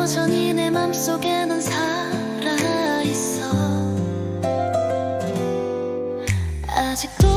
여전히 내 맘속에 넌 살아있어. 아직도